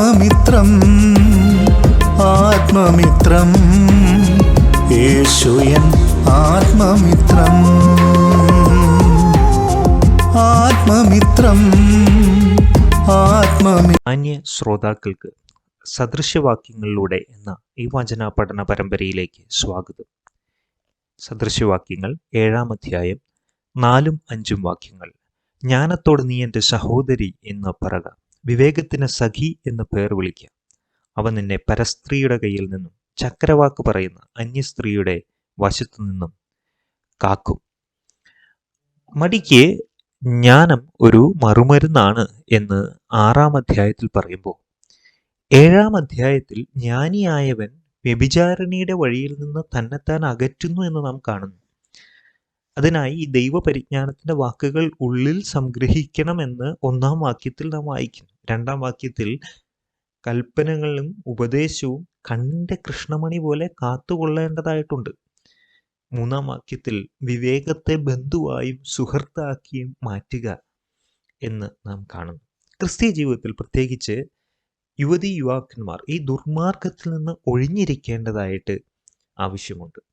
ആത്മമിത്രം ആത്മമിത്രം. യേശുയൻ ആത്മമിത്രം. ആത്മമിത്രം ആത്മമി അന്യ ശ്രോതാക്കൾക്ക് സദൃശ്യവാക്യങ്ങളിലൂടെ എന്ന ഈ വചന പഠന പരമ്പരയിലേക്ക് സ്വാഗതം. സദൃശ്യവാക്യങ്ങൾ ഏഴാം അധ്യായം നാലും അഞ്ചും വാക്യങ്ങൾ. ജ്ഞാനത്തോട് നീ എന്റെ സഹോദരി എന്ന് പറക. വിവേകത്തിന് സഖി എന്ന് പേർ വിളിക്കാം. അവ നിന്നെ പരസ്ത്രീയുടെ കയ്യിൽ നിന്നും ചക്രവാക്ക് പറയുന്ന അന്യ സ്ത്രീയുടെ വശത്തു നിന്നും കാക്കും. മടിക്ക് ജ്ഞാനം ഒരു മറുമരുന്നാണ് എന്ന് ആറാം അധ്യായത്തിൽ പറയുമ്പോൾ ഏഴാം അധ്യായത്തിൽ ജ്ഞാനിയായവൻ വ്യഭിചാരിണിയുടെ വഴിയിൽ നിന്ന് തന്നെത്താൻ അകറ്റുന്നു എന്ന് നാം കാണുന്നു. അതിനായി ഈ ദൈവപരിജ്ഞാനത്തിന്റെ വാക്കുകൾ ഉള്ളിൽ സംഗ്രഹിക്കണമെന്ന് ഒന്നാം വാക്യത്തിൽ നാം വായിക്കുന്നു. രണ്ടാം വാക്യത്തിൽ കൽപ്പനകളും ഉപദേശവും കണ്ണിന്റെ കൃഷ്ണമണി പോലെ കാത്തുകൊള്ളേണ്ടതായിട്ടുണ്ട്. മൂന്നാം വാക്യത്തിൽ വിവേകത്തെ ബന്ധുവായും സുഹൃത്താക്കിയും മാറ്റുക എന്ന് നാം കാണുന്നു. ക്രിസ്തീയ ജീവിതത്തിൽ പ്രത്യേകിച്ച് യുവതി യുവാക്കന്മാർ ഈ ദുർമാർഗത്തിൽ നിന്ന് ഒഴിഞ്ഞിരിക്കേണ്ടതായിട്ട് ആവശ്യമുണ്ട്.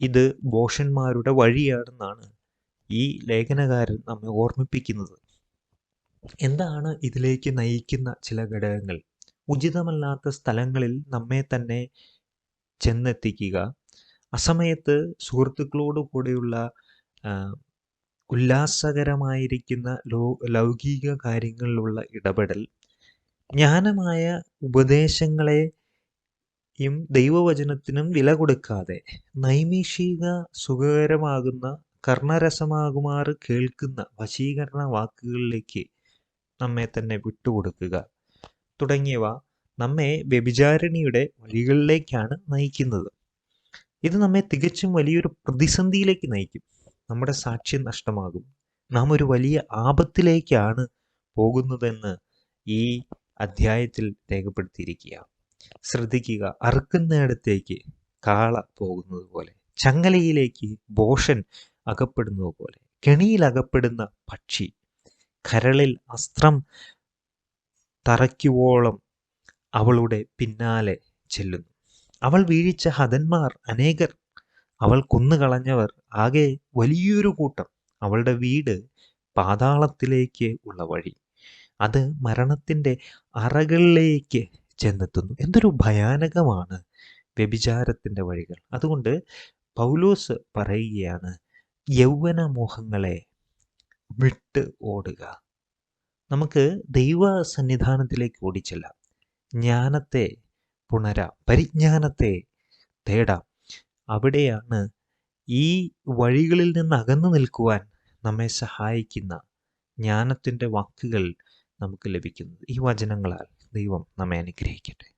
ഇത് ബോഷന്മാരുടെ വഴിയാണെന്നാണ് ഈ ലേഖനകാരൻ നമ്മെ ഓർമ്മിപ്പിക്കുന്നത്. എന്താണ് ഇതിലേക്ക് നയിക്കുന്ന ചില ഘടകങ്ങൾ? ഉചിതമല്ലാത്ത സ്ഥലങ്ങളിൽ നമ്മെ തന്നെ ചെന്നെത്തിക്കുക. അസമയത്ത് സുഹൃത്തുക്കളോട് കൂടെയുള്ള ഉല്ലാസകരമായിരിക്കുന്ന ലോ ലൗകിക കാര്യങ്ങളിലുള്ള ഇടപെടൽ ജ്ഞാനമായ ഉപദേശങ്ങളെയും ദൈവവചനത്തിനും വില കൊടുക്കാതെ നൈമിഷിക സുഖകരമാകുന്ന കർണരസമാകുമാറ് കേൾക്കുന്ന വശീകരണ വാക്കുകളിലേക്ക് നമ്മെ തന്നെ വിട്ടുകൊടുക്കുക. തുടങ്ങിയവ നമ്മെ വ്യഭിചാരിണിയുടെ വഴികളിലേക്കാണ് നയിക്കുന്നത്. ഇത് നമ്മെ തികച്ചും വലിയൊരു പ്രതിസന്ധിയിലേക്ക് നയിക്കും. നമ്മുടെ സാക്ഷ്യം നഷ്ടമാകും. നാം ഒരു വലിയ ആപത്തിലേക്കാണ് പോകുന്നതെന്ന് ഈ അധ്യായത്തിൽ രേഖപ്പെടുത്തിയിരിക്കുക ശ്രദ്ധിക്കുക. അറുക്കുന്നിടത്തേക്ക് കാള പോകുന്നത് പോലെ ചങ്ങലയിലേക്ക് ബോഷൻ അകപ്പെടുന്നത് പോലെ കെണിയിൽ അകപ്പെടുന്ന പക്ഷി കരളിൽ അസ്ത്രം തറയ്ക്കുവോളം അവളുടെ പിന്നാലെ ചെല്ലുന്നു. അവൾ വീഴിച്ച ഹതന്മാർ അനേകർ അവൾ കൊന്നുകളഞ്ഞവർ ആകെ വലിയൊരു കൂട്ടം അവളുടെ വീട് പാതാളത്തിലേക്ക് ഉള്ള വഴി. അത് മരണത്തിന്റെ അറകളിലേക്ക് ചെന്നെത്തുന്നു. എന്തൊരു ഭയാനകമാണ് വ്യഭിചാരത്തിന്റെ വഴികൾ. അതുകൊണ്ട് പൗലോസ് പറയുകയാണ് യൗവന മോഹങ്ങളെ വിട്ട് ഓടുക. നമുക്ക് ദൈവ സന്നിധാനത്തിലേക്ക് ഓടിച്ചെല്ലാം. ജ്ഞാനത്തെ പുണരാം പരിജ്ഞാനത്തെ തേടാം. അവിടെയാണ് ഈ വഴികളിൽ നിന്ന് അകന്നു നിൽക്കുവാൻ നമ്മെ സഹായിക്കുന്ന ജ്ഞാനത്തിന്റെ വാക്കുകൾ നമുക്ക് ലഭിക്കുന്നത്. ഈ വചനങ്ങളാൽ ദൈവം നമ്മെ അനുഗ്രഹിക്കട്ടെ.